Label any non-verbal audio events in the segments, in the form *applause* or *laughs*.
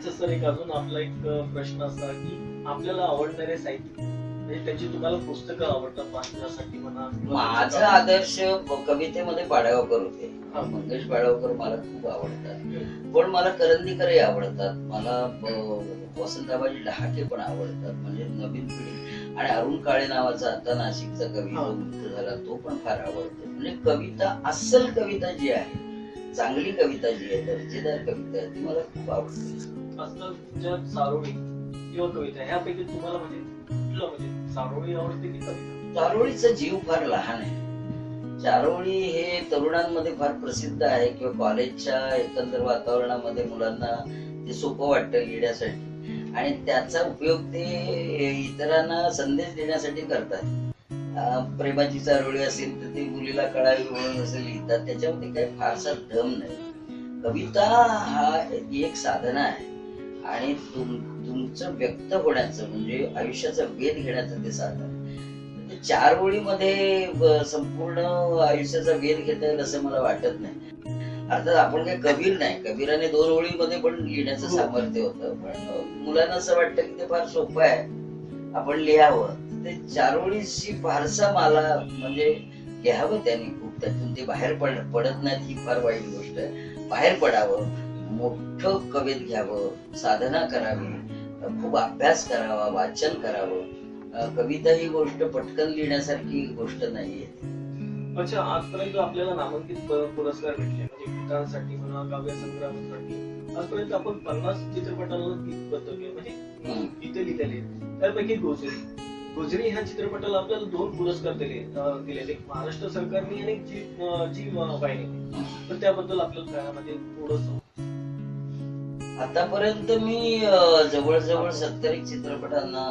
अच्छा सर एक अजून आपला एक प्रश्न असा की आपल्याला आवडणारे साहित्य म्हणजे त्याची तुम्हाला पुस्तकं आवडतात वाचण्यासाठी म्हणा माझा आदर्श कवितेमध्ये पाडगावकर होते. मंगेश पाडगावकर मला खूप आवडतात. पण मला करंदीकरही आवडतात. मला अ, वसंताबाई डहाके पण आवडतात म्हणजे नवीन पिढी. आणि अरुण काळे नावाचा आता नाशिकचा कवी झाला तो पण फार आवडतो. म्हणजे कविता अस्सल कविता जी आहे चांगली कविता जी आहे दर्जेदार कविता आहे ती मला खूप आवडते. चारोळीच किंवा कविता ह्यापैकी तुम्हाला म्हणजे कुठलं म्हणजे आवडते की कविता चारोळीचा जीव फार लहान आहे. चारोळी हे तरुणांमध्ये फार प्रसिद्ध आहे किंवा कॉलेजच्या एकंदर वातावरणामध्ये मुलांना ते सोपं वाटतं लिहिण्यासाठी. आणि त्याचा उपयोग ते इतरांना संदेश देण्यासाठी करतात. प्रेमाची चारोळी असेल तर ती मुलीला कळावी म्हणून असं लिहितात. त्याच्यामध्ये काही फारसा दम नाही. कविता हा एक साधना आहे. आणि तुम तुमचं व्यक्त होण्याचं म्हणजे आयुष्याचा वेध घेण्याचं ते साधन. आहे. चार ओळीमध्ये संपूर्ण आयुष्याचा वेध घेता येईल असं मला वाटत नाही. अर्थात आपण काही कबीर नाही. कबीराने दोन ओळीमध्ये पण लिहिण्याचं हो. सामर्थ्य होतं. पण मुलांना असं वाटतं की ते फार सोपं आहे. आपण लिहावं. ते चार ओळीशी फारसा मला म्हणजे लिहावं त्यांनी खूप. त्यातून ते बाहेर पड पडत नाहीत ही फार वाईट गोष्ट आहे. बाहेर पडावं. मोठं कवेत घ्यावं साधना करावी खूप अभ्यास करावा वाचन करावं. कविता ही गोष्ट पटकन लिहिण्यासारखी गोष्ट नाहीये. अच्छा आजपर्यंत आपल्याला नामांकित पुरस्कार भेटले म्हणजे गीतांसाठी म्हणा काव्य संग्रहासाठी आजपर्यंत आपण पन्नास चित्रपटांना गीतबद्ध केलं म्हणजे. गीते लिहिलेली. त्यापैकी गोजरी. गोजरी ह्या चित्रपटाला आपल्याला दोन पुरस्कार दिले दिलेले. एक महाराष्ट्र सरकारने आणि जी जी वाहिनी. तर त्याबद्दल आपल्याला काय म्हणजे थोडस आतापर्यंत मी जवळजवळ सत्तर एक चित्रपटांना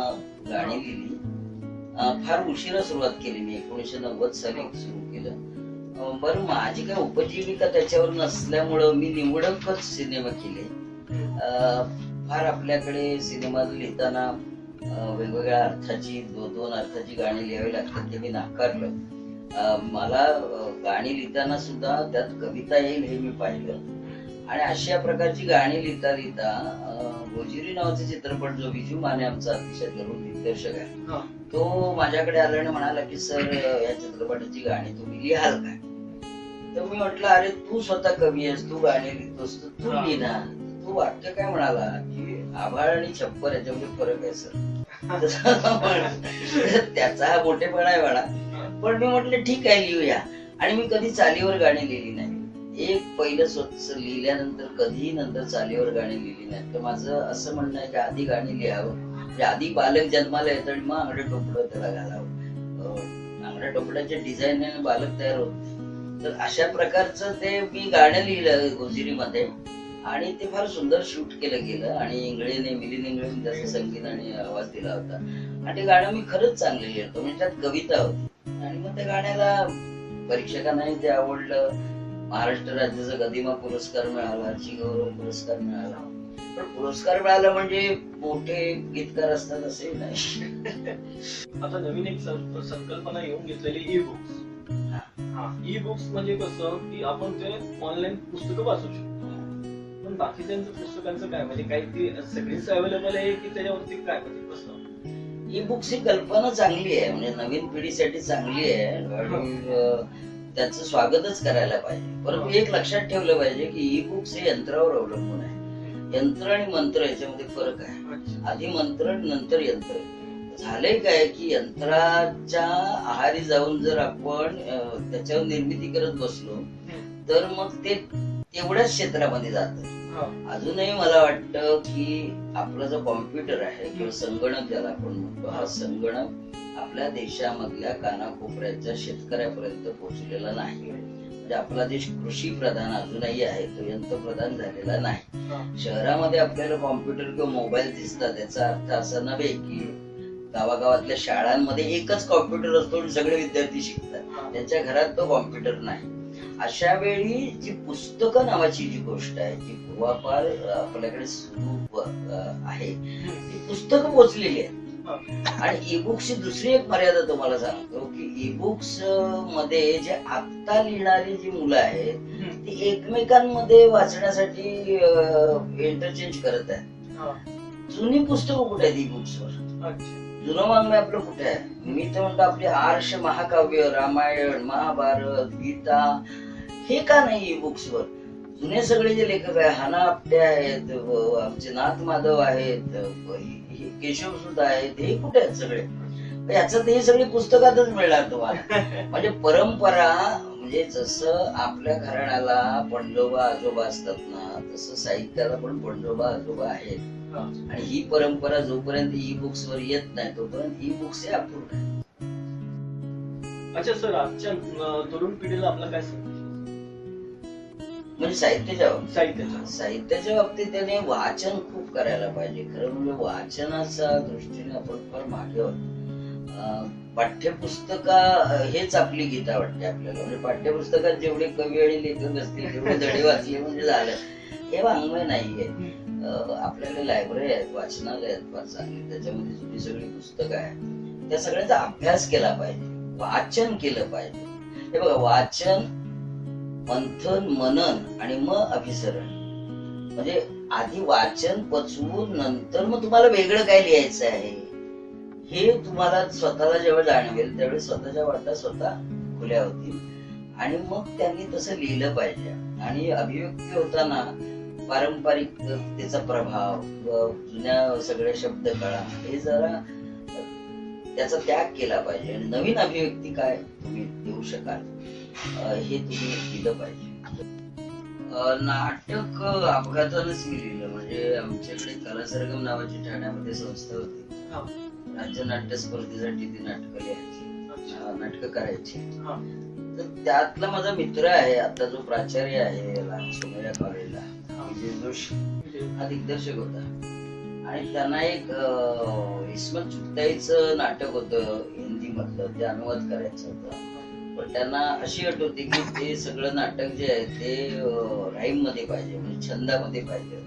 गाणी लिहिली फार उशिरा सुरुवात केली मी एकोणीशे नव्वद साली सुरू केलं. बरं माझी काय उपजीविका त्याच्यावर नसल्यामुळं मी निवडकच सिनेमा केले. फार आपल्याकडे सिनेमा लिहिताना वेगवेगळ्या अर्थाची दोन दोन अर्थाची गाणी लिहावी लागतात ते मी नाकारलं. मला गाणी लिहिताना सुद्धा त्यात कविता येईल हे मी पाहिलं. आणि अशा प्रकारची गाणी लिहिता लिहिता गोजिरी नावाचा चित्रपट जो विजू माने आमचा अतिशय तरुण दिग्दर्शक आहे. तो माझ्याकडे आला आणि म्हणाला की सर या चित्रपटाची गाणी तुम्ही लिहाल काय तर मी म्हटलं अरे तू स्वतः कवी आहेस तू गाणी लिहितोस तर तू हा. लिही ना तू वाक्य काय म्हणाला? की आभाळ आणि छप्पर याच्यामध्ये फरक आहे सर. त्याचा हा मोठेपणा आहे म्हणा. पण मी म्हटलं ठीक आहे लिहूया. आणि मी कधी चालीवर गाणी लिहिली नाही. एक पहिलं स्वतः लिहिल्यानंतर कधीही नंतर चालीवर गाणी लिहिली नाही तर माझं असं म्हणणं आहे की आधी गाणी लिहावं. म्हणजे आधी बालक जन्माला येतं आणि मग आंगडे टोपडं त्याला घालावं. आंगड्या टोपड्याच्या डिझाईन बालक तयार होत तर अशा प्रकारचं ते मी गाणं लिहिलं गोजिरीमध्ये. आणि ते फार सुंदर शूट केलं गेलं. आणि इंगळेने मिलिंद इंगळेने त्याचं संगीत आणि आवाज दिला होता. आणि ते गाणं मी खरंच चांगलं लिहिलं म्हणजे त्यात कविता होती. आणि मग त्या गाण्याला परीक्षकांनाही ते आवडलं. महाराष्ट्र राज्याचा गदिमा पुरस्कार मिळाला गौरव पुरस्कार मिळाला. पण पुरस्कार मिळाला म्हणजे मोठे गीतकार असतात असे नाही. आता नवीन एक संकल्पना येऊन घेतलेली ई बुक्स ई बुक्स म्हणजे कसं की आपण ते ऑनलाईन पुस्तकं वाचू शकतो. पण बाकीच्यांचं पुस्तकांचं काय? म्हणजे काही ती सगळीच अवेलेबल आहे की त्याच्यावरती काय? म्हणजे कसं ई बुक्स ही कल्पना चांगली आहे. म्हणजे नवीन पिढीसाठी चांगली आहे. त्याचं स्वागतच करायला पाहिजे. परंतु एक लक्षात ठेवलं पाहिजे की ई बुक्स हे यंत्रावर अवलंबून आहे. यंत्र आणि मंत्र याच्यामध्ये फरक आहे. आधी मंत्र नंतर यंत्र. झालंय काय की यंत्राच्या आहारी जाऊन जर आपण त्याच्यावर निर्मिती करत बसलो तर मग ते तेवढ्याच क्षेत्रामध्ये जात. हा. अजूनही मला वाटतं की आपला जो कॉम्प्युटर आहे किंवा संगणक ज्याला आपण म्हणतो हा संगणक आपल्या देशामधल्या कानाकोपऱ्याच्या शेतकऱ्यापर्यंत पोहोचलेला नाही. म्हणजे आपला देश कृषी प्रधान अजूनही आहे तो यंत्रप्रधान झालेला नाही. शहरामध्ये आपल्याला कॉम्प्युटर किंवा मोबाईल दिसतात याचा अर्थ असा नव्हे की गावागावातल्या शाळांमध्ये एकच कॉम्प्युटर असतो आणि सगळे विद्यार्थी शिकतात. त्यांच्या घरात तो कॉम्प्युटर नाही. अशा वेळी जी पुस्तकं नावाची जी गोष्ट आहे जी पूर्वापार आपल्याकडे सुरू आहे ती पुस्तकं पोचलेली आहेत. आणि ईबुक्सची दुसरी एक मर्यादा तुम्हाला सांगतो की ईबुक्समध्ये जे आत्ता लिहिणारी जी मुलं आहेत. ती एकमेकांमध्ये वाचण्यासाठी इंटरचेंज करत आहेत. जुनी पुस्तकं कुठे आहेत ई बुक्सवर अच्छा. जुनं वाङ्मय आपलं कुठे आहे? मी तर म्हणतो आपली आर्ष महाकाव्य रामायण महाभारत गीता हे का नाही ई बुक्सवर जुने सगळे जे लेखक आहे हाना आपटे आहेत आमचे नाथ माधव आहेत केशव सुद्धा आहेत हे कुठे आहेत सगळे याचं ते सगळी पुस्तकातच मिळणार तुम्हाला *laughs* म्हणजे परंपरा म्हणजे जसं आपल्या घराण्याला पंडोबा आजोबा असतात ना तसं साहित्याला पण पंडोबा आजोबा आहेत. आणि ही परंपरा जोपर्यंत ई बुक्स वर येत नाही तोपर्यंत ई बुक्स हे अपूर्ण आहे. अच्छा सर आजच्या तरुण पिढीला आपला काय म्हणजे साहित्याच्या बाबतीत. साहित्याच्या साहित्याच्या बाबतीत त्याने वाचन खूप करायला पाहिजे. खरं म्हणजे वाचनाच्या दृष्टीने आपण फार मागे आहोत. पाठ्यपुस्तका हेच आपली गीता वाटते आपल्याला. म्हणजे पाठ्यपुस्तकात जेवढे कवी आणि लेखक असतील तेवढे धडे वाचले म्हणजे झालं. हे वाङ्मय नाहीये. आपल्याकडे लायब्ररी आहेत वाचनालय आहेत फार चांगली. त्याच्यामध्ये जुनी सगळी पुस्तकं आहेत. त्या सगळ्यांचा अभ्यास केला पाहिजे. वाचन केलं पाहिजे. हे बघा वाचन मंथन मनन आणि मग अभिसरण. म्हणजे आधी वाचन पचवून नंतर मग तुम्हाला वेगळं काय लिहायचं आहे? हे तुम्हाला स्वतःला जेव्हा जाणवेल त्यावेळी स्वतःच्या वाटा स्वतः खुल्या होतील. आणि मग त्यांनी तसं लिहिलं पाहिजे. आणि अभिव्यक्ती होताना पारंपरिक त्याचा प्रभाव जुन्या सगळ्या शब्द कळा हे जरा त्याचा त्याग केला पाहिजे. आणि नवीन अभिव्यक्ती काय तुम्ही देऊ शकाल? हे तुम्ही दिलं पाहिजे नाटक अपघातानंच मी लिहिलं म्हणजे आमच्याकडे कलासरगम नावाची ठाण्यामध्ये संस्था होती हा. राज्य नाट्य स्पर्धेसाठी ती नाटकं लिहायची. नाटकं करायची. तर त्यातला माझा मित्र आहे आता जो प्राचार्य आहे याला सोमय्या कॉलेजला हा. विजय जोशी हा दिग्दर्शक होता आणि त्यांना एक इस्मत चुगताईचं नाटक होतं हिंदी मधलं ते अनुवाद करायचं होतं पण त्यांना अशी अट होती की ते सगळं नाटक जे आहे ते राईममध्ये पाहिजे म्हणजे छंदामध्ये पाहिजे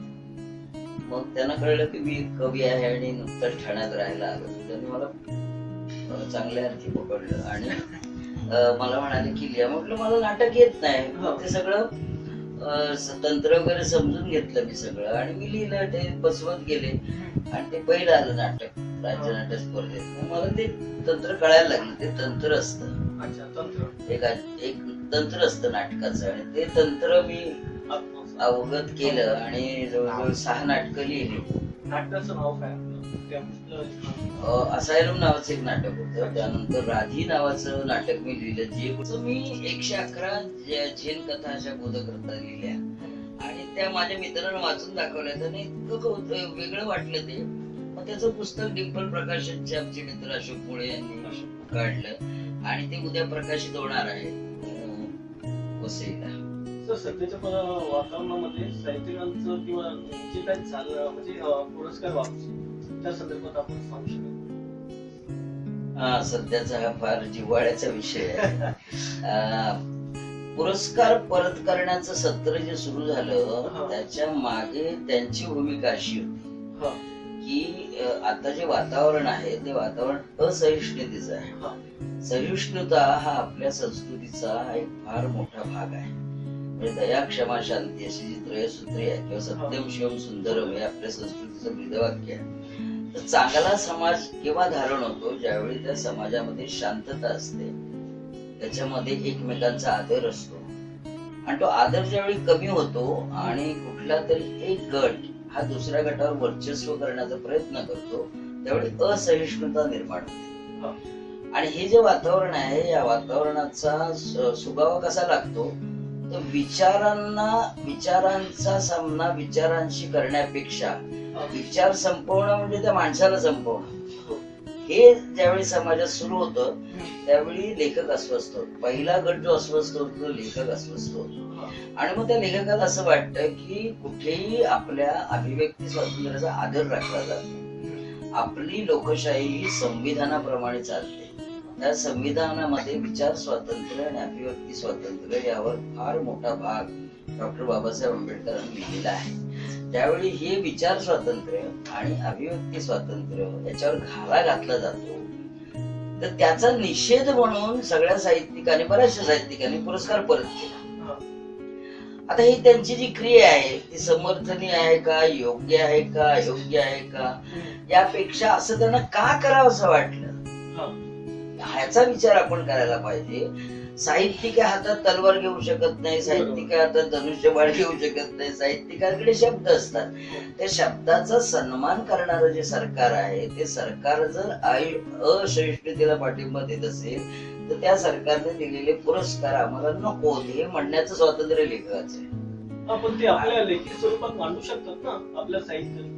मग त्यांना कळलं की मी एक कवी आहे आणि नुकताच ठाण्यात राहायला आलो. त्यांनी मला चांगल्या अर्थी पकडलं. आणि मला म्हणाले की लिहा म्हटलं मला नाटक येत नाही. ते सगळं तंत्र वगैरे समजून घेतलं मी सगळं. आणि मी लिहिलं ते बसवत गेले. आणि ते पहिलं आलं नाटक राज्य नाट्य स्पर्धेत मला ते तंत्र कळायला लागलं. ते तंत्र असतं. अच्छा तंत्र. एक एक तंत्र असतं नाटकाचं आणि ते तंत्र मी. अवगत केलं आणि जवळजवळ सहा नाटकं लिहिली. नाटकाचं नाव काय. असायलम नावाचं एक नाटक होतं. त्यानंतर राधी नावाचं नाटक मी लिहिलं. जे मी एकशे अकरा झेन कथा अशा बोधकर्ता लिहिल्या. आणि त्या माझ्या मित्रानं वाचून दाखवल्या. त्याने इतकं वेगळं वाटलं ते. मग त्याचं पुस्तक डिंपल प्रकाशनचे आमचे मित्र अशोक मुळे यांनी काढलं. आणि ते उद्या प्रकाशित होणार आहे. वसईला सध्याच्या वातावरणामध्ये साहित्यिकांचं किंवा जे काही चाललं म्हणजे पुरस्कार वापस त्या संदर्भात आपण सांगू शकतो. हा सध्याचा हा फार जिव्हाळ्याचा विषय आहे. *laughs* पुरस्कार परत करण्याचं सत्र जे सुरू. झालं त्याच्यामागे त्यांची भूमिका अशी होती. की आता जे वातावरण आहे ते वातावरण असहिष्णुतेचं आहे. सहिष्णुता हा आपल्या संस्कृतीचा एक फार मोठा भाग आहे. म्हणजे दया क्षमा शांती अशी जी त्रयसूत्री आहे किंवा सत्यम शिवम सुंदरम हे आपल्या संस्कृतीचं ब्रीदवाक्य आहे. तर चांगला समाज केव्हा धारण होतो? ज्यावेळी त्या समाजामध्ये शांतता असते. त्याच्यामध्ये एकमेकांचा आदर असतो. आणि तो आदर ज्यावेळी कमी होतो आणि कुठला तरी एक गट हा दुसऱ्या गटावर वर्चस्व करण्याचा प्रयत्न करतो त्यावेळी असहिष्णुता निर्माण होते. आणि हे जे वातावरण आहे या वातावरणाचा स्वभाव सुगावा कसा लागतो? तर विचारांना विचारांचा सामना विचारांशी करण्यापेक्षा विचार संपवणं म्हणजे त्या माणसाला संपवणं. हे ज्यावेळी समाजात सुरू होतं त्यावेळी लेखक अस्वस्थ होतो. पहिला गट जो अस्वस्थ होतो तो लेखक अस्वस्थ होतो. आणि मग त्या लेखकाला असं वाटतं की कुठेही आपल्या अभिव्यक्ती स्वातंत्र्याचा आदर राखला जातो. आपली लोकशाही ही संविधानाप्रमाणे चालते. त्या संविधानामध्ये विचार स्वातंत्र्य आणि अभिव्यक्ती स्वातंत्र्य यावर फार मोठा भाग डॉक्टर बाबासाहेब आंबेडकरांनी लिहिलेला आहे. त्यावेळी हे विचार स्वातंत्र्य आणि अभिव्यक्ती स्वातंत्र्य याच्यावर घाला घातला जातो. तर त्याचा निषेध म्हणून सगळ्या साहित्यिकांनी बऱ्याचशा साहित्यिकांनी पुरस्कार परत केला. आता ही त्यांची जी क्रिया आहे ती समर्थनीय आहे का योग्य आहे का अयोग्य आहे का? यापेक्षा असं त्यांना का करावं असं वाटलं. ह्याचा विचार आपण करायला पाहिजे. साहित्यिक हातात तलवार घेऊ शकत नाही साहित्यिक हातात धनुष्यबाळ घेऊ शकत नाही साहित्यिकांकडे शब्द असतात. त्या शब्दाचा सन्मान करणारं जे सरकार आहे ते सरकार जर आयु- असहिष्णुतेला पाठिंबा देत असेल तर त्या सरकारने दिलेले पुरस्कार आम्हाला नको हे म्हणण्याचं स्वातंत्र्य लेखकाचं आहे. आपण ते आपल्या लेखी स्वरूपात मांडू शकतात ना आपल्या साहित्यात.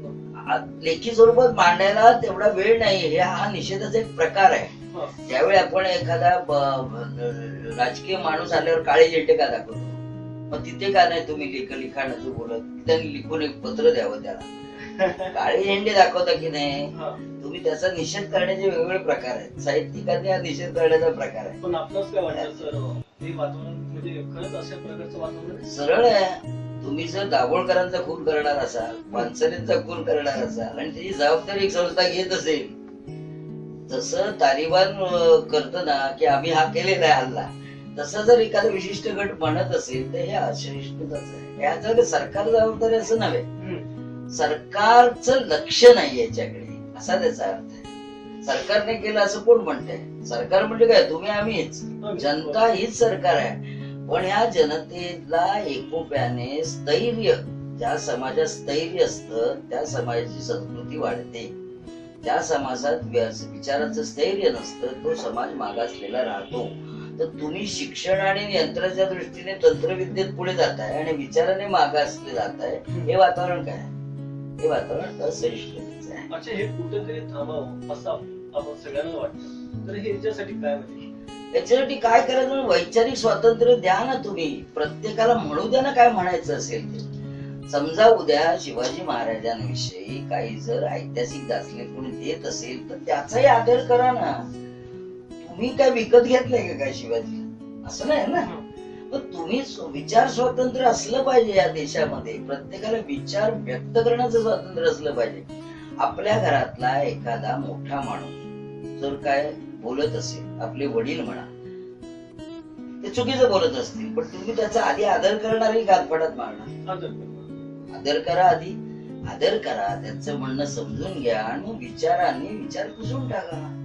आ- लेखी स्वरूपात मांडायला तेवढा वेळ नाही हे हा निषेधाचा एक प्रकार आहे. ज्यावेळी आपण एखादा राजकीय माणूस आल्यावर काळे झेंडे का दाखवतो? मग तिथे का नाही तुम्ही लेख लिखाणाचं बोलत? त्यांनी लिखून एक पत्र द्यावं त्याला. *laughs* काळे झेंडे दाखवता की नाही. तुम्ही त्याचा निषेध करण्याचे वेगवेगळे प्रकार आहेत. साहित्यिकांनी हा निषेध करण्याचा प्रकार आहे. पण आपणास काय वाटतं सर? हे वातावरण म्हणजे खरंच अशा प्रकारचं वातावरण? सरळ आहे. तुम्ही जर दाभोळकरांचा खून करणार असाल पानसरेंचा खून करणार असाल आणि त्याची जबाबदारी एक संस्था घेत असेल जसं तालिबान करत ना की आम्ही हा केलेला आहे हल्ला. तसा जर एखादा विशिष्ट गट म्हणत असेल तर हे असहिष्णुताच आहे. याचा काही सरकार जबाबदारी असं नव्हे. सरकारचं लक्ष नाही याच्याकडे. असा त्याचा अर्थ आहे. सरकारने केलं असं कोण म्हणतंय? सरकार म्हणजे काय? तुम्ही आम्हीच जनता हीच सरकार आहे. पण ह्या जनतेला एकोप्याने स्थैर्य ज्या समाजात स्थैर्य असतं त्या समाजाची संस्कृती वाढते. ज्या समाजात विचाराचं स्थैर्य नसतं तो समाज मागासलेला राहतो. तर तुम्ही शिक्षण आणि यंत्राच्या दृष्टीने तंत्रविद्येत पुढे जाताय आणि विचाराने मागासले जाताय हे वातावरण काय हे वातावरण असहिष्णुतेचं आहे. अच्छा हे कुठेतरी थांबावं असं सगळ्यांना वाटतं. तर हे याच्यासाठी काय म्हणजे? याच्यासाठी काय करायचं? म्हणजे वैचारिक स्वातंत्र्य द्या ना तुम्ही. प्रत्येकाला म्हणू द्या ना काय म्हणायचं असेल ते. समजा उद्या शिवाजी महाराजांविषयी काही जर ऐतिहासिक दाखले कोणी देत असेल तर त्याचाही आदर करा ना. तुम्ही काय विकत घेतलंय का काय शिवाजी? असं नाही ना? पण तुम्ही विचार स्वातंत्र्य असलं पाहिजे या देशामध्ये. प्रत्येकाला विचार व्यक्त करण्याचं स्वातंत्र्य असलं पाहिजे. आपल्या घरातला एखादा मोठा माणूस जर काय बोलत असेल आपले वडील म्हणा ते चुकीचं बोलत असतील पण तुम्ही त्याचा आधी आदर करणारही गालफडात मारणार. आदर करा आधी. आदर करा त्यांचं म्हणणं समजून घ्या आणि विचारांनी विचार पुसून टाका.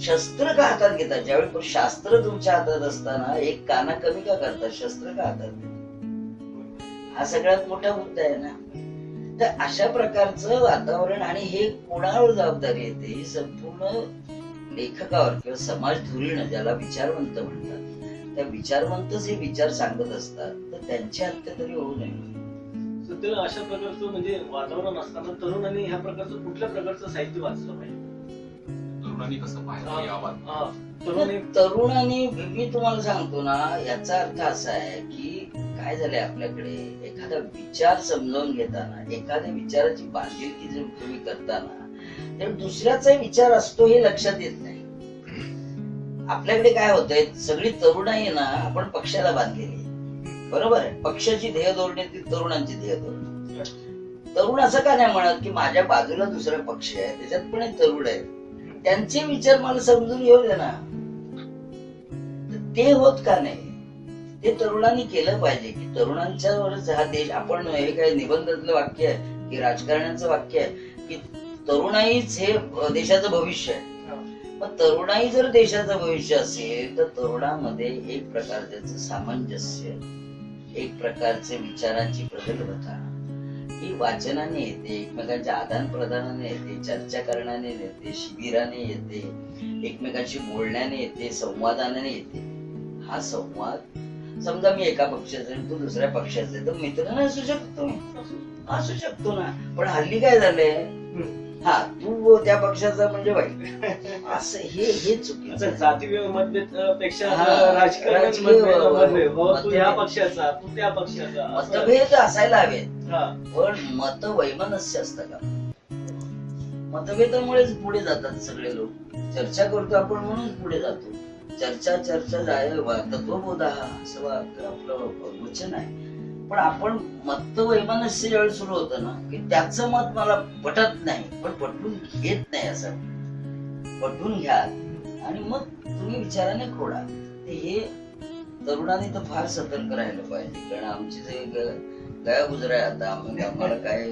शस्त्र का हातात घेता? ज्यावेळी शास्त्र तुमच्या हातात असताना एक काना कमी का करता? शस्त्र का हातात घेता? हा सगळ्यात मोठा मुद्दा आहे ना. तर अशा प्रकारचं वातावरण आणि हे कोणावर जबाबदारी येते ही संपूर्ण लेखकावर किंवा समाज धुरीण ज्याला विचारवंत म्हणतात. त्या विचारवंतच हे विचार सांगत असतात. तर त्यांची हत्या तरी होऊ नये. अशा प्रकारचं म्हणजे वातावरण असताना तरुणांनी ह्या प्रकारचं कुठल्या प्रकारचं साहित्य वाचलं पाहिजे? तरुणांनी हा. मी तुम्हाला सांगतो ना याचा अर्थ असा आहे की काय झालंय आपल्याकडे? एखादा विचार समजावून घेताना एखाद्या विचाराची बांधिलकी जर तुम्ही करताना तर दुसऱ्याचा विचार असतो हे लक्षात येत नाही. आपल्याकडे काय होतंय? सगळी तरुणाई आहे ना आपण पक्षाला बांधलेली. बरोबर आहे. पक्षाची ध्येय धोरणे ती तरुणांची ध्येय धोरणे. तरुण असं का नाही म्हणत की माझ्या बाजूला दुसरा पक्ष आहे त्याच्यात पण एक तरुण आहे. त्यांचे विचार मला समजून घेऊ दे ना. ते होत का नाही? ते तरुणांनी केलं पाहिजे की तरुणांच्यावरच हा देश आपण हे काय निबंधातलं वाक्य आहे की राजकारण्यांचं वाक्य आहे की तरुणाईच हे देशाचं भविष्य आहे. हा. मग तरुणाई जर देशाचं भविष्य असेल तर तरुणामध्ये एक प्रकारचं सामंजस्य एक प्रकारचे विचारांची प्रगल्भता. ही वाचनाने येते एकमेकांच्या आदान प्रदानाने येते चर्चा करण्याने येते शिबिराने येते एकमेकांशी बोलण्याने येते संवादाने येते. हा संवाद समजा मी एका पक्षाचा आहे, तू दुसऱ्या पक्षाचा आहे, तर मित्र नाही असू शकतो. असू शकतो ना. पण हल्ली काय झालंय? हा तू त्या पक्षाचा म्हणजे वाईट असं हे हे चुकीचं. जाती मतभेदपेक्षा हा, राजकारण मतभेद मतभेद. ह्या पक्षाचा तू त्या पक्षाचा. मतभेद असायला हवेत. पण मत वैमनस्य असतं का मतभेदामुळेच पुढे जातात सगळे लोक चर्चा करतो आपण म्हणून पुढे जातो चर्चा चर्चा जाय तत्वबोध हा असं आपलं वचन आहे पण आपण मत वैमानस्य ज्यावेळी सुरू होतं ना की त्याचं मत मला पटत नाही. पण पटवून घेत नाही असं. पटवून घ्या. आणि मग तुम्ही विचाराने खोडा. हे तरुणांनी तर फार सतर्क राहिलं पाहिजे. कारण आमची जे गया गुजरा आहे आता म्हणजे आम्हाला काय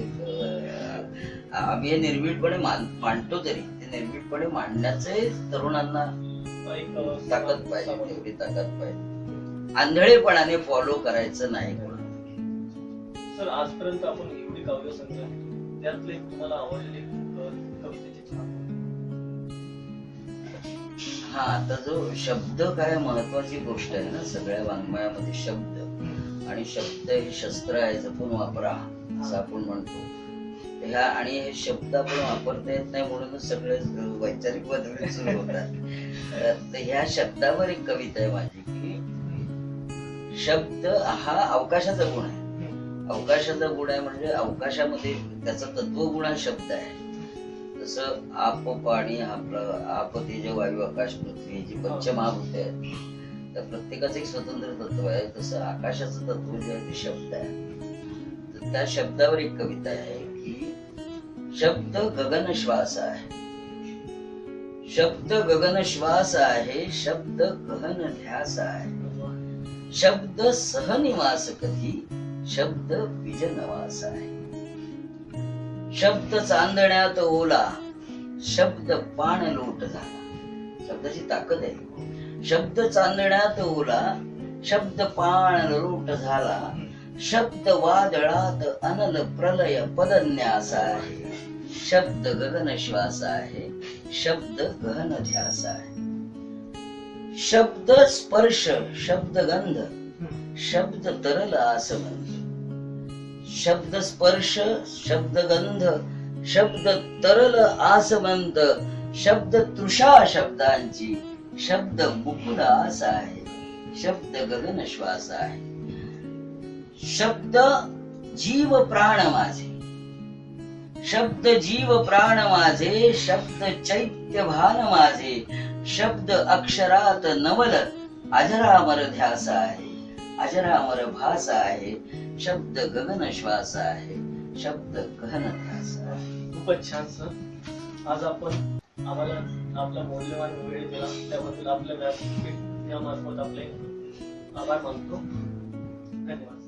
आम्ही हे निर्भीडपणे मांडतो तरी ते निर्भीडपणे मांडण्याचे तरुणांना ताकद पाहिजे तेवढी ताकद पाहिजे. आंधळेपणाने फॉलो करायचं नाही. सर आजपर्यंत आपण एवढी काव्य संग्रह त्यातले तुम्हाला आवडलेले कवितेचे हा आता जो शब्द काय महत्वाची गोष्ट आहे ना सगळ्या वाङ्मयामध्ये शब्द. आणि शब्द हे शस्त्र आहे जपून वापरा असं आपण म्हणतो. ह्या आणि हे शब्द आपण वापरता येत नाही म्हणूनच सगळे वैचारिक बदल सुरू होतात. तर ह्या शब्दावर एक कविता आहे माझी. की शब्द हा अवकाशाचा गुण आहे. अवकाशाचा गुण आहे म्हणजे अवकाशामध्ये त्याचा तत्वगुण हा शब्द आहे. जसं आप पाणी आपलं आप तेज वायू आकाश पृथ्वी ही जी पंचमहाभूत आहेत त्या प्रत्येकाचं एक स्वतंत्र तत्व आहे. तसं आकाशाचं तत्व जे आहे ते शब्द आहे. तर त्या शब्दावर एक कविता आहे की शब्द गगन श्वास आहे. शब्द गगन श्वास आहे शब्द गहन ध्यास आहे. शब्द सहनिवास कधी शब्द बीज विजनवास आहे. शब्द चांदण्यात ओला शब्द पाण लोट झाला. शब्दाची ताकद आहे. शब्द चांदण्यात ओला शब्द पाण लोट झाला. शब्द वादळात अनल प्रलय पदन्यास आहे. शब्द गगन श्वास आहे. शब्द गहन ध्यास आहे. शब्द स्पर्श शब्द गंध शब्द तरल आसमंत शब्द स्पर्श शब्द गंध शब्द तरल आसमंत शब्द तृषा शब्दांची शब्द मुकुदास आहे शब्द गगन श्वास आहे. शब्द जीव प्राण माझे. शब्द जीव प्राण माझे शब्द चैत्य भान माझे शब्द अक्षरात नवल अजरामर ध्यास आहे अजरामर भास आहे शब्द गगन श्वास आहे शब्द गहन ध्यास आहे. खूपच छान सर आज आपण आम्हाला आपला मौल्यवान वेळ दिला. त्याबद्दल आपल्या व्यासपीठ या मार्फत आपले आभार मानतो. धन्यवाद.